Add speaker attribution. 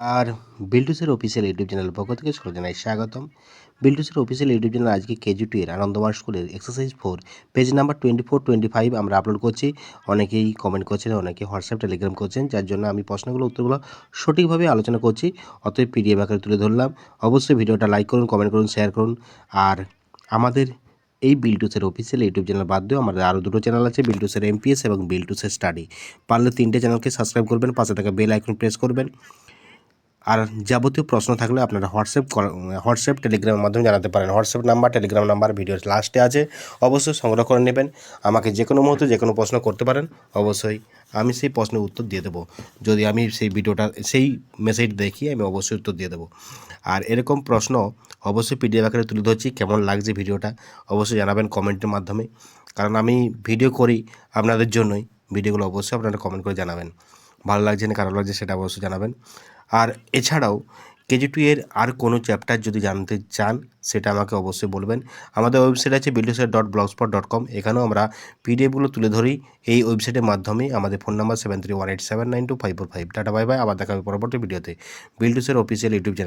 Speaker 1: আর বিল্টুসের official YouTube channel পক্ষ থেকে সকল জানাই স্বাগতম। বিল্টুসের অফিসিয়াল ইউটিউব চ্যানেল আজকে কেজি টু এর আনন্দমার স্কুলের exercise four, page number twenty four twenty five আমরা আপলোড করছি। অনেকেই কমেন্ট করছেন, অনেকে হোয়াটসঅ্যাপ টেলিগ্রাম করছেন, যার জন্য আমি প্রশ্নগুলো, উত্তরগুলো সঠিকভাবে আলোচনা করছি। অতএব পিডিএফ আকারে তুলে ধরলাম। অবশ্যই ভিডিওটা লাইক করুন কমেন্ট করুন শেয়ার করুন। আর আমাদের এই বিল্টুসের অফিসিয়াল ইউটিউব চ্যানেল বাদ দিয়েও আমাদের আরও দুটো চ্যানেল আছে, বিল্টুসের এমপিএস এবং বিল্টুসের স্টাডি পারলে তিনটে চ্যানেলকে সাবস্ক্রাইব করবেন, পাশে থাকা বেল আইকন প্রেস করবেন। আর যাবতীয় প্রশ্ন থাকলে আপনারা হোয়াটসঅ্যাপ হোয়াটসঅ্যাপ, টেলিগ্রামের মাধ্যমে জানাতে পারেন। হোয়াটসঅ্যাপ নাম্বার, টেলিগ্রাম নাম্বার, ভিডিওর লাস্টে আছে। অবশ্যই সংগ্রহ করে নেবেন। আমাকে যে কোনো মুহূর্তে যে কোনো প্রশ্ন করতে পারেন। অবশ্যই আমি সেই প্রশ্নের উত্তর দিয়ে দেবো। যদি আমি সেই ভিডিওটা, সেই মেসেজ দেখি, আমি অবশ্যই উত্তর দিয়ে দেবো। আর এরকম প্রশ্ন অবশ্যই পিডিএফ আকারে তুলে ধরছি। কেমন লাগছে ভিডিওটা? অবশ্যই জানাবেন কমেন্টের মাধ্যমে। কারণ আমি ভিডিও করি আপনাদের জন্যই। ভিডিওগুলো অবশ্যই আপনারা কমেন্ট করে জানাবেন। ভালো লাগছে না, খারাপ লাগছে সেটা অবশ্যই জানাবেন। আর এছাড়াও কেজি টু এর আর কোনো চ্যাপ্টার যদি জানতে চান, সেটা আমাকে অবশ্যই বলবেন। আমাদের ওয়েবসাইট আছে বিল্ডুসের ডট ব্লগস্পট ডট কম এখানেও আমরা পিডিএফগুলো তুলে ধরি এই ওয়েবসাইটের মাধ্যমে আমাদের phone number seven three one eight seven nine two five four five tata bye bye আবার দেখা হবে পরবর্তী ভিডিওতে বিল্ডুসের অফিসিয়াল ইউটিউব চ্যানেল